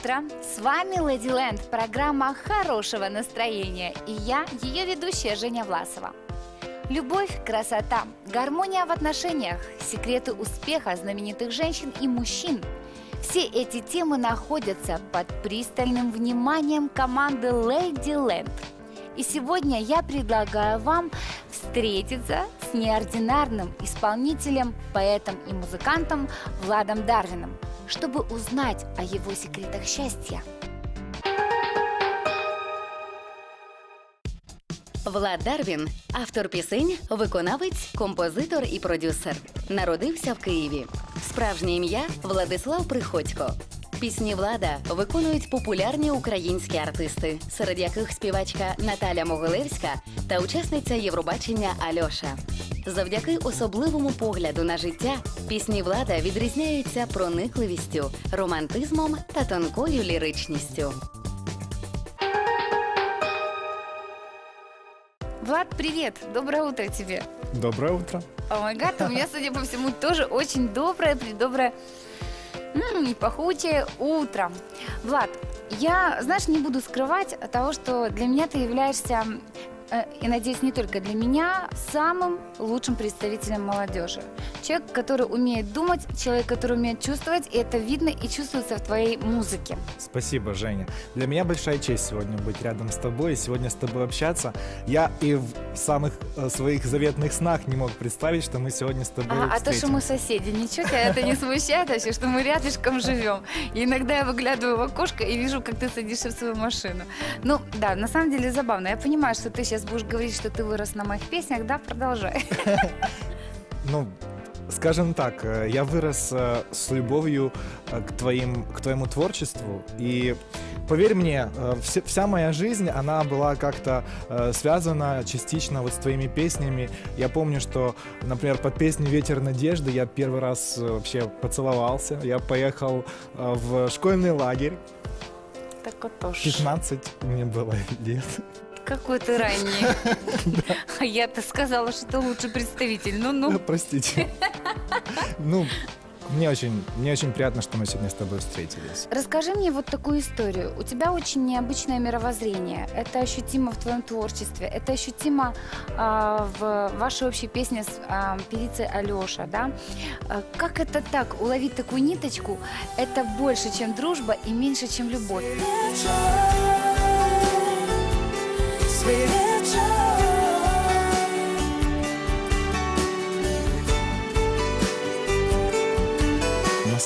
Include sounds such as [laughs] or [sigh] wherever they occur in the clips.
Утро! С вами Леди Ленд, программа хорошего настроения. И я, ее ведущая Женя Власова. Любовь, красота, гармония в отношениях, секреты успеха знаменитых женщин и мужчин. Все эти темы находятся под пристальным вниманием команды Lady Land. И сегодня я предлагаю вам встретиться с неординарным исполнителем, поэтом и музыкантом Владом Дарвином, чтобы узнать о его секретах счастья. Влад Дарвін автор пісень, виконавець, композитор і продюсер. Народився в Києві. Справжнє ім'я Владислав Приходько. Пісні влада виконують популярні українські артисти, серед яких співачка Наталя Могилевська та учасниця Євробачення Альоша. Завдяки особливому погляду на життя пісні влада відрізняються проникливістю, романтизмом та тонкою ліричністю. Влад, привет! Доброе утро тебе! Доброе утро. О май гад, у меня, судя по всему, тоже очень доброе, предоброе м, пахучее утро. Влад, я, знаешь, не буду скрывать того, что для меня ты являешься, э, и надеюсь, не только для меня, самым лучшим представителем молодежи. Человек, который умеет думать, человек, который умеет чувствовать, и это видно и чувствуется в твоей музыке. Спасибо, Женя. Для меня большая честь сегодня быть рядом с тобой и сегодня с тобой общаться. Я и самых э, своих заветных снах не мог представить, что мы сегодня с тобой А, а то, что мы соседи, ничего тебя это не смущает вообще, что мы рядышком живем. И иногда я выглядываю в окошко и вижу, как ты садишься в свою машину. Ну, да, на самом деле забавно. Я понимаю, что ты сейчас будешь говорить, что ты вырос на моих песнях, да, продолжай. Ну, скажем так, э, я вырос э, с любовью к, твоим, к твоему творчеству. И поверь мне, э, вся моя жизнь, она была как-то э, связана частично вот с твоими песнями. Я помню, что, например, под песню «Ветер надежды» я первый раз э, вообще поцеловался. Я поехал в школьный лагерь. Так вот уж. 15 мне было лет. Какой ты ранний. [laughs] А я-то сказала, что ты лучший представитель. Ну-ну. Простите. Ну, мне очень, мне очень приятно, что мы сегодня с тобой встретились. Расскажи мне вот такую историю. У тебя очень необычное мировоззрение. Это ощутимо в твоем творчестве. Это ощутимо а, в вашей общей песне с а, певицей Алеша, да? А, как это так? Уловить такую ниточку – это больше, чем дружба и меньше, чем любовь.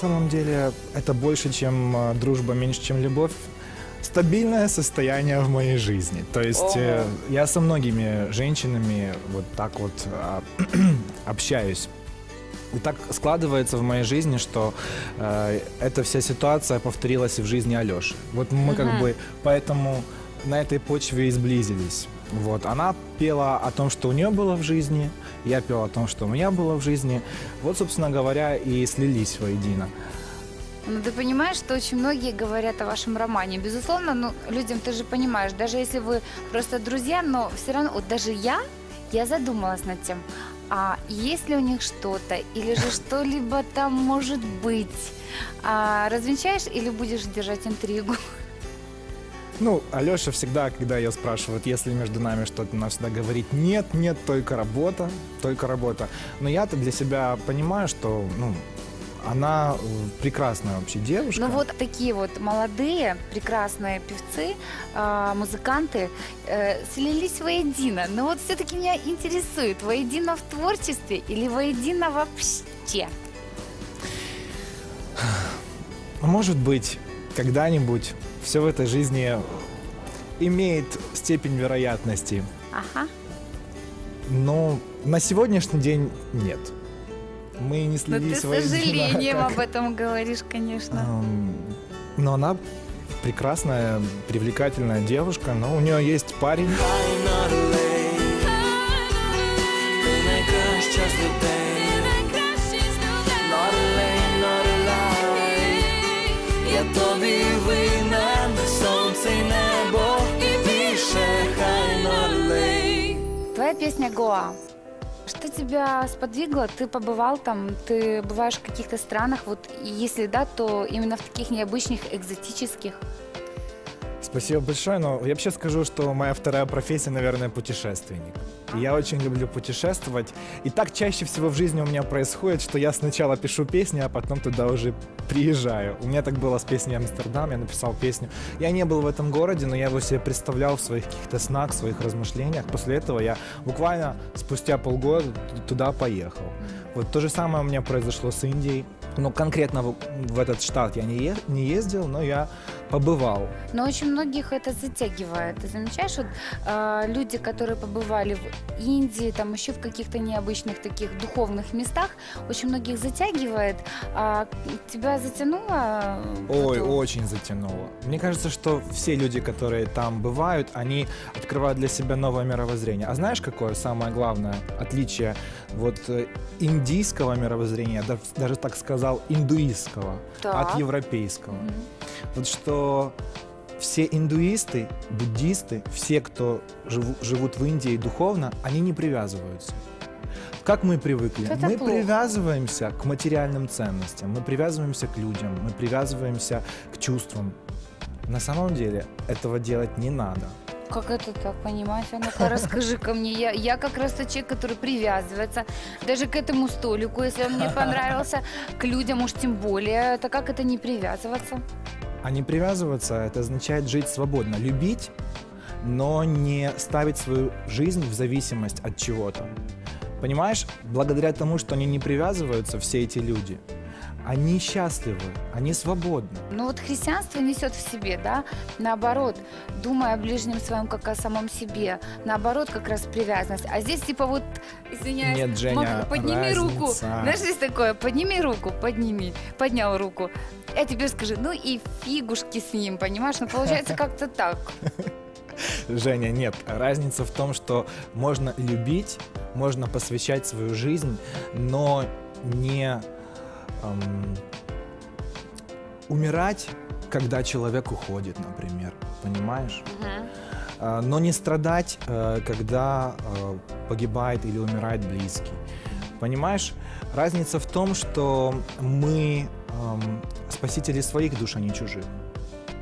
Самом деле, это больше, чем э, дружба, меньше, чем любовь. Стабильное состояние в моей жизни. То есть э, я со многими женщинами вот так вот а, [clears throat] общаюсь. И так складывается в моей жизни, что э, эта вся ситуация повторилась и в жизни Алёши. Вот мы как Мгм. бы поэтому на этой почве и сблизились. Вот. Она пела о том, что у нее было в жизни, я пел о том, что у меня было в жизни. Вот, собственно говоря, и слились воедино. Ну, ты понимаешь, что очень многие говорят о вашем романе. Безусловно, ну, людям ты же понимаешь, даже если вы просто друзья, но все равно, вот даже я, я задумалась над тем, а есть ли у них что-то, или же [laughs] что-либо там может быть? А, развенчаешь или будешь держать интригу? Ну, Алёша всегда, когда ее спрашивают, если между нами что-то, она всегда говорит, нет, нет, только работа, только работа. Но я-то для себя понимаю, что, ну, она э, прекрасная вообще девушка. Ну вот такие вот молодые, прекрасные певцы, а, музыканты э, слились воедино. Но вот все-таки меня интересует, воедино в творчестве или воедино вообще? Может быть, когда-нибудь все в этой жизни имеет степень вероятности, Ага. но на сегодняшний день нет. Мы не Но Ну, ты слились с воедино, сожалением как- об этом говоришь, конечно. Но она прекрасная, привлекательная девушка, но у нее есть парень. Песня Гоа. Что тебя сподвигло? Ты побывал там, ты бываешь в каких-то странах, вот если да, то именно в таких необычных, экзотических. Спасибо большое, но я вообще скажу, что моя вторая профессия, наверное, путешественник. И я очень люблю путешествовать. И так чаще всего в жизни у меня происходит, что я сначала пишу песни, а потом туда уже приезжаю. У меня так было с песней «Амстердам», я написал песню. Я не был в этом городе, но я его себе представлял в своих каких-то снах, в своих размышлениях. После этого я буквально спустя полгода туда поехал. Вот то же самое у меня произошло с Индией. Ну, конкретно в, в этот штат я не, е- не ездил, но я побывал. Но очень многих это затягивает. Ты замечаешь, вот э, люди, которые побывали в Индии, там еще в каких-то необычных таких духовных местах, очень многих затягивает. А тебя затянуло? в Ой, эту- очень затянуло. Мне кажется, что все люди, которые там бывают, они открывают для себя новое мировоззрение. А знаешь, какое самое главное отличие вот э, индийского мировоззрения, да- даже так сказал, индуистского Так. от европейского? Мгм. Вот что все индуисты, буддисты, все, кто живу- живут в Индии духовно, они не привязываются. Как мы привыкли? Это мы плохо. привязываемся к материальным ценностям, мы привязываемся к людям, мы привязываемся к чувствам. На самом деле этого делать не надо. Как это так понимать? А ну-ка расскажи ко мне. Я, я как раз тот человек, который привязывается даже к этому столику, если он мне [laughs] понравился, к людям уж тем более. Это как это не привязываться? А не привязываться – это означает жить свободно, любить, но не ставить свою жизнь в зависимость от чего-то. Понимаешь, благодаря тому, что они не привязываются, все эти люди, они счастливы, они свободны. Ну вот христианство несет в себе, да, наоборот, думая о ближнем своем, как о самом себе, наоборот, как раз привязанность. А здесь типа вот, извиняюсь, Нет, Женя, мах- подними руку. разница. Знаешь, есть такое, подними руку, подними, поднял руку. Я тебе скажу, ну и фигушки с ним, понимаешь? Ну получается [laughs] как-то так. Женя, нет. Разница в том, что можно любить, можно посвящать свою жизнь, но не эм, умирать, когда человек уходит, например. Понимаешь? А, но не страдать, э, когда э, погибает или умирает близкий. Понимаешь? Разница в том, что мы эм, спасители своих душ, а не чужих.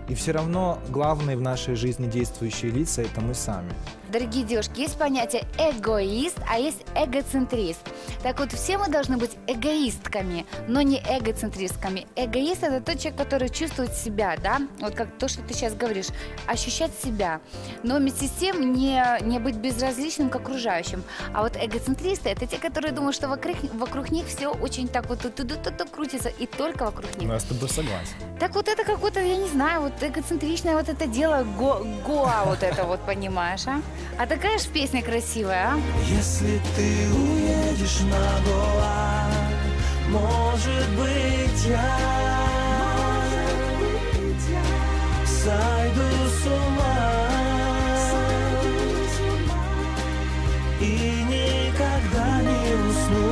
И все равно главные в нашей жизни действующие лица это мы сами. Дорогие девушки, есть понятие эгоист, а есть эгоцентрист. Так вот, все мы должны быть эгоистками, но не эгоцентристками. Эгоист – это тот человек, который чувствует себя, да, вот как то, что ты сейчас говоришь, ощущать себя, но вместе с тем не, не быть безразличным к окружающим. А вот эгоцентристы – это те, которые думают, что вокруг, вокруг них все очень так вот тут тут тут крутится, и только вокруг них. Ну, я с тобой согласен. Так вот это какое-то, я не знаю, вот эгоцентричное вот это дело, го, гоа вот это вот, понимаешь, а? А такая ж песня красивая, а? Если ты уедешь на Гоа, может быть я сойду с ума усну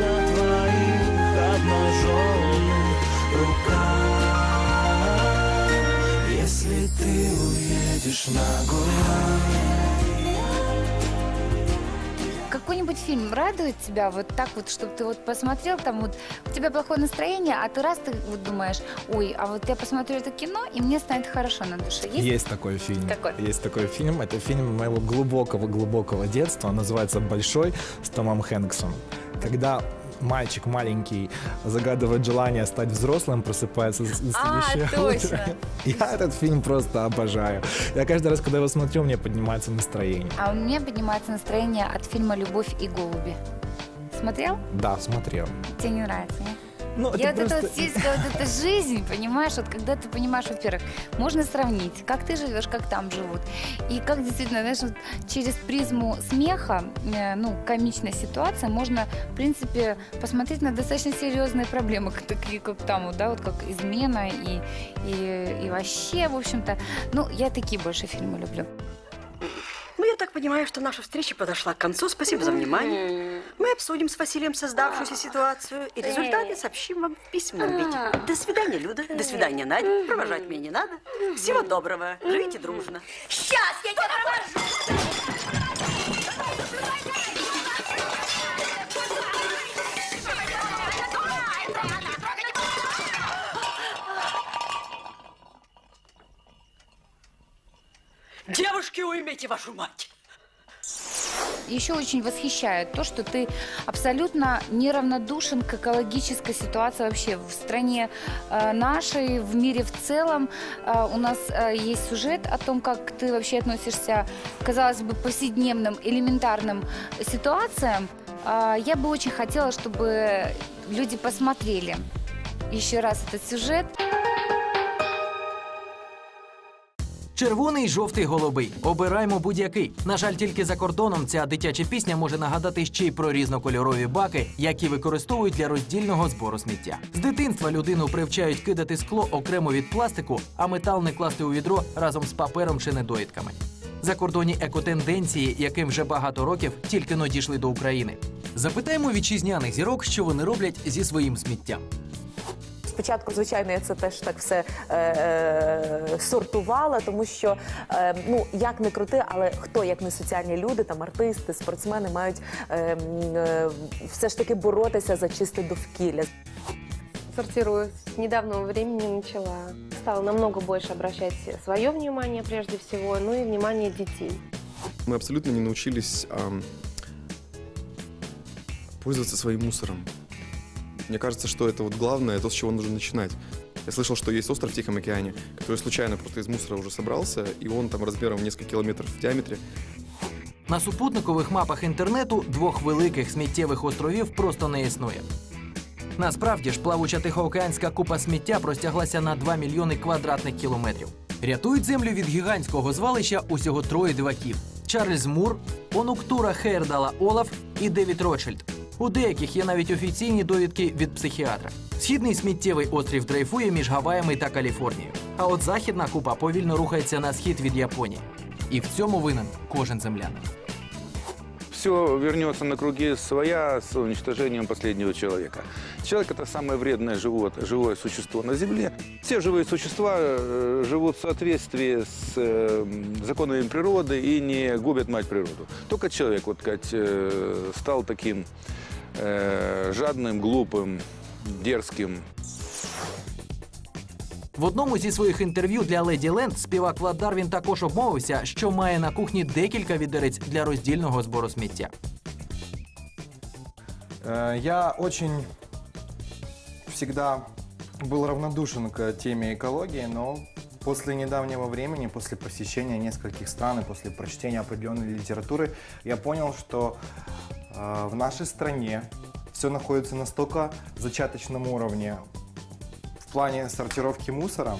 на твоих обнаженных руках. Если ты уедешь на Гоа. Какой-нибудь фильм радует тебя вот так вот, чтобы ты вот посмотрел, там вот у тебя плохое настроение, а ты раз ты вот думаешь, ой, а вот я посмотрю это кино, и мне станет хорошо на душе. Есть? Есть такой фильм. Какой? Есть такой фильм. Это фильм моего глубокого-глубокого детства. Он называется «Большой» с Томом Хэнксом. Когда мальчик маленький загадывает желание стать взрослым, просыпается с- А, следующее точно. утро. [laughs] Я этот фильм просто обожаю. Я каждый раз, когда его смотрю, мне поднимается настроение. А у меня поднимается настроение от фильма «Любовь и голуби». Смотрел? Да, смотрел. Тебе не нравится, нет? Ну, Я это вот это просто- вот сельская вот эта жизнь, понимаешь, вот когда ты понимаешь, во-первых, можно сравнить, как ты живешь, как там живут. И как действительно, знаешь, вот через призму смеха, э, ну, комичной ситуации, можно, в принципе, посмотреть на достаточно серьезные проблемы, такие как там, вот, да, вот как измена и, и, и вообще, в общем-то. Ну, я такие больше фильмы люблю понимаю, что наша встреча подошла к концу. Спасибо за внимание. Мы обсудим с Василием создавшуюся ситуацию и результаты сообщим вам в письменном виде. До свидания, Люда. До свидания, Надя. Провожать меня не надо. Всего доброго. Живите дружно. Сейчас я тебя провожу! Девушки, уймите вашу мать! Еще очень восхищает то, что ты абсолютно неравнодушен к экологической ситуации вообще в стране э, нашей, в мире в целом. Э, у нас э, есть сюжет о том, как ты вообще относишься казалось бы, повседневным, элементарным ситуациям. Я бы очень хотела, чтобы люди посмотрели еще раз этот сюжет. Червоний, жовтий, голубий. Обираємо будь-який. На жаль, тільки за кордоном ця дитяча пісня може нагадати ще й про різнокольорові баки, які використовують для роздільного збору сміття. З дитинства людину привчають кидати скло окремо від пластику, а метал не класти у відро разом з папером чи недоїдками. Закордонні екотенденції, яким вже багато років, тільки но дійшли до України. Запитаємо вітчизняних зірок, що вони роблять зі своїм сміттям. Спочатку, звичайно, я це теж так все е, е, сортувала, тому що е, ну як не крути, але хто як не соціальні люди, там артисти, спортсмени мають е, е, все ж таки боротися за чисте довкілля. сортирую. С недавнего времени начала. Стала намного больше обращать свое внимание прежде всего, ну и внимание детей. Мы абсолютно не научились ам, пользоваться своим мусором. Мне кажется, что это вот главное, то, с чего нужно начинать. Я слышал, что есть остров в Тихом океане, который случайно просто из мусора уже собрался, и он там размером в несколько километров в диаметре. На супутникових мапах інтернету двох великих сміттєвих островів просто не існує. Насправді ж плавуча тихоокеанська купа сміття простяглася на 2 мільйони квадратних кілометрів. Рятують землю від гігантського звалища усього троє диваків: Чарльз Мур, онуктура Хейрдала Олаф і Девід Ротшильд. У деяких є навіть офіційні довідки від психіатра. Східний сміттєвий острів дрейфує між Гаваями та Каліфорнією. А от західна купа повільно рухається на схід від Японії. І в цьому винен кожен землянин. все вернется на круги своя с уничтожением последнего человека. Человек это самое вредное живот, живое существо на Земле. Все живые существа э, живут в соответствии с э, законами природы и не губят мать природу. Только человек вот, сказать, э, стал таким э, жадным, глупым, дерзким, В одному зі своїх інтерв'ю для Леді Ленд співак Влад Дарвін також обмовився, що має на кухні декілька відерець для роздільного збору сміття. Э, Я очень всегда был равнодушен к теме экологии, но после недавнего времени, после посещения нескольких стран и после прочтения определенной литературы, я понял, что э, в нашей стране все находится настолько в зачаточном уровне в плане сортировки мусора.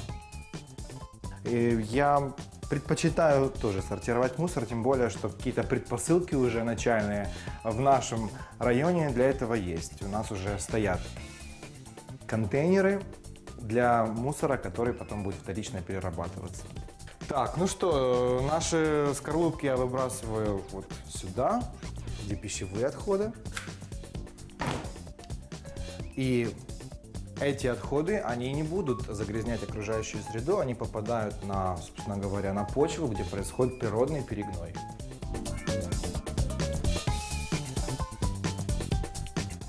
И я предпочитаю тоже сортировать мусор, тем более, что какие-то предпосылки уже начальные в нашем районе для этого есть. У нас уже стоят контейнеры для мусора, который потом будет вторично перерабатываться. Так, ну что, э, наши скорлупки я выбрасываю вот сюда, где пищевые отходы. И эти отходы, они не будут загрязнять окружающую среду, они попадают на, собственно говоря, на почву, где происходит природный перегной.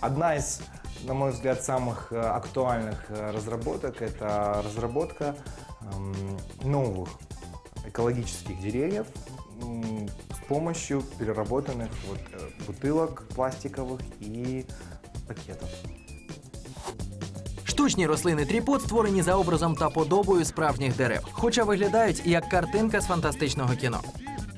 Одна из, на мой взгляд, самых э, актуальных э, разработок – это разработка эм, новых экологических деревьев м, с помощью переработанных вот, э, бутылок пластиковых и пакетов. Штучні рослини тріпот створені за образом та подобою справжніх дерев, хоча виглядають як картинка з фантастичного кіно.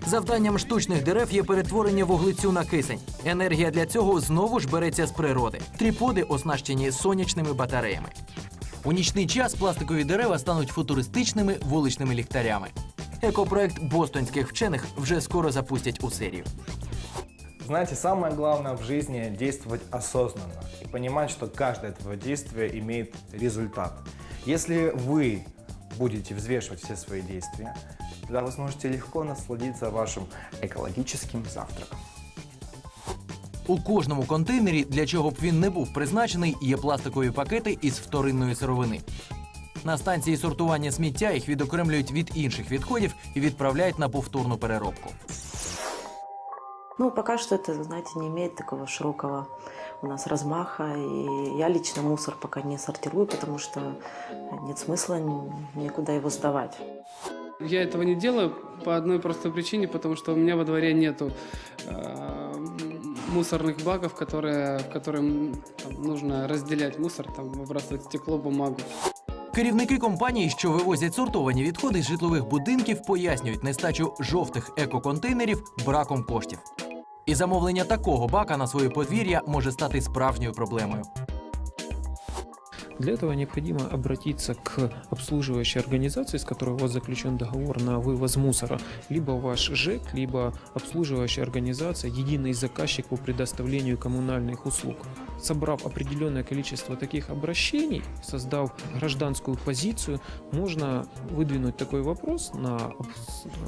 Завданням штучних дерев є перетворення вуглецю на кисень. Енергія для цього знову ж береться з природи. Тріподи оснащені сонячними батареями. У нічний час пластикові дерева стануть футуристичними вуличними ліхтарями. Екопроект бостонських вчених вже скоро запустять у серію. Знаете, самое главное в жизни действовать осознанно и понимать, что каждое твое действие имеет результат. Если вы будете взвешивать все свои действия, тогда вы сможете легко насладиться вашим экологическим завтраком. У кожному контейнері, для чого б він не був призначений, є пластикові пакети із вторинної сировини. На станції сортування сміття їх відокремлюють від інших відходів і відправляють на повторну переробку. Ну, пока что это, знаете, не имеет такого широкого у нас размаха. И я лично мусор пока не сортирую, потому что нет смысла н- никуда его сдавать. Я этого не делаю по одной простой причине, потому что у меня во дворе нету э, мусорных баков, которые, в которым там, нужно разделять мусор, там, выбрасывать стекло, бумагу. Керівники компаній, що вивозять сортовані відходи з житлових будинків, пояснюють нестачу жовтих екоконтейнерів браком коштів. І замовлення такого бака на своє подвір'я може стати справжньою проблемою. Для этого необходимо обратиться к обслуживающей организации, с которой у вас заключен договор на вывоз мусора, либо ваш ЖЭК, либо обслуживающая организация, единый заказчик по предоставлению коммунальных услуг. Собрав определенное количество таких обращений, создав гражданскую позицию, можно выдвинуть такой вопрос на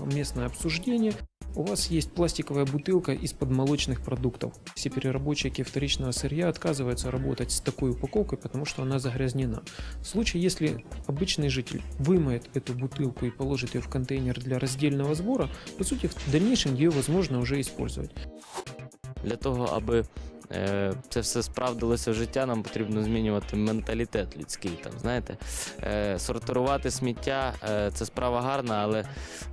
местное обсуждение. У вас есть пластиковая бутылка из-под молочных продуктов. Все переработчики вторичного сырья отказываются работать с такой упаковкой, потому что она загрязнена. В случае, если обычный житель вымоет эту бутылку и положит ее в контейнер для раздельного сбора, по сути, в дальнейшем ее возможно уже использовать. Для того, аби це все справдилося в життя, нам потрібно змінювати менталітет людський. Там, знаєте, е, сортувати сміття е, це справа гарна, але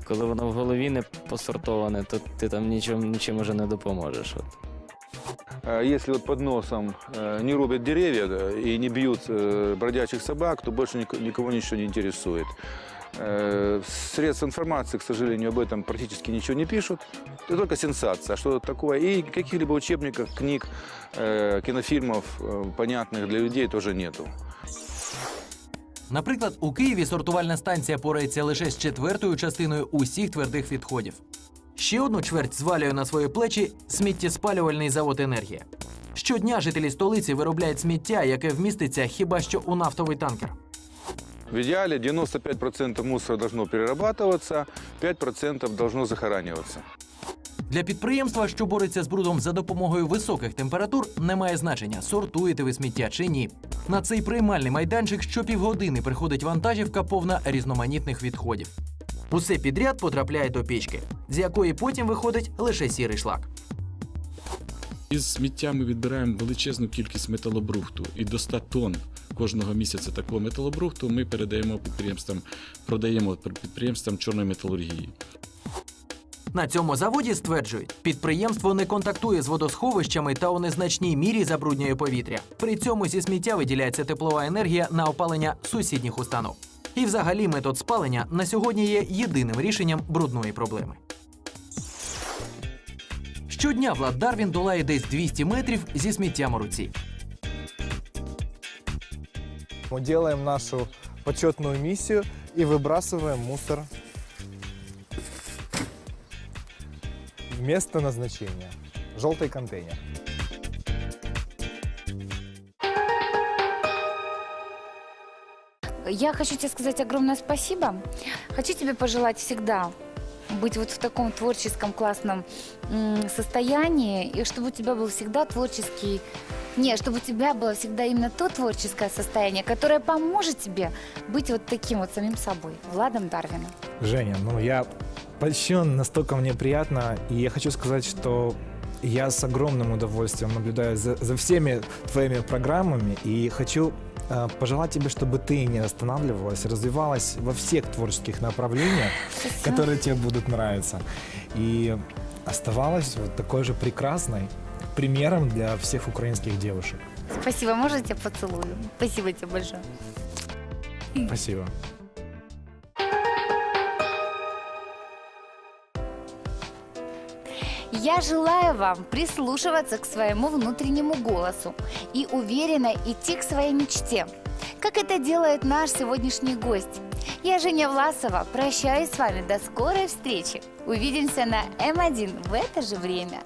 коли воно в голові не посортоване, то ти там нічим, нічим уже не допоможеш. От. Если вот под носом э, не рубят деревья и не бьют э, бродячих собак, то больше ник- никого ничего не интересует. Э, Средства информации, к сожалению, об этом практически ничего не пишут. Это только сенсация. А что такое? И каких-либо учебников, книг, э, кинофильмов, э, понятных для людей, тоже нету. Наприклад, у Києві сортувальна станція порається лише з четвертою частиною усіх твердих відходів. Ще одну чверть звалює на свої плечі сміттєспалювальний завод енергія. Щодня жителі столиці виробляють сміття, яке вміститься хіба що у нафтовий танкер. В идеале 95% мусора должно перерабатываться, 5% должно захораниваться. Для підприємства, що бореться з брудом за допомогою високих температур, немає значення, сортуєте ви сміття чи ні. На цей приймальний майданчик щопівгодини приходить вантажівка повна різноманітних відходів. Усе підряд потрапляє до пічки, з якої потім виходить лише сірий шлак. Із сміття ми відбираємо величезну кількість металобрухту і до 100 тонн кожного місяця такого металобрухту ми передаємо підприємствам, продаємо підприємствам чорної металургії. На цьому заводі стверджують, підприємство не контактує з водосховищами та у незначній мірі забруднює повітря. При цьому зі сміття виділяється теплова енергія на опалення сусідніх установ. І взагалі метод спалення на сьогодні є єдиним рішенням брудної проблеми. Щодня Влад Дарвін долає десь 200 метрів зі сміттям у руці. Мы делаем нашу почетную миссию и выбрасываем мусор в место назначения. Желтый контейнер. Я хочу тебе сказать огромное спасибо. Хочу тебе пожелать всегда быть вот в таком творческом классном состоянии, и чтобы у тебя был всегда творческий... Не, чтобы у тебя было всегда именно то творческое состояние, которое поможет тебе быть вот таким вот самим собой, Владом Дарвином. Женя, ну я польщен, настолько мне приятно. И я хочу сказать, что я с огромным удовольствием наблюдаю за, за всеми твоими программами. И хочу пожелать тебе, чтобы ты не останавливалась, развивалась во всех творческих направлениях, которые тебе будут нравиться. И оставалась вот такой же прекрасной примером для всех украинских девушек. Спасибо, тебя поцелую? Спасибо тебе большое. Спасибо. Я желаю вам прислушиваться к своему внутреннему голосу и уверенно идти к своей мечте, как это делает наш сегодняшний гость. Я Женя Власова, прощаюсь с вами до скорой встречи. Увидимся на М1 в это же время.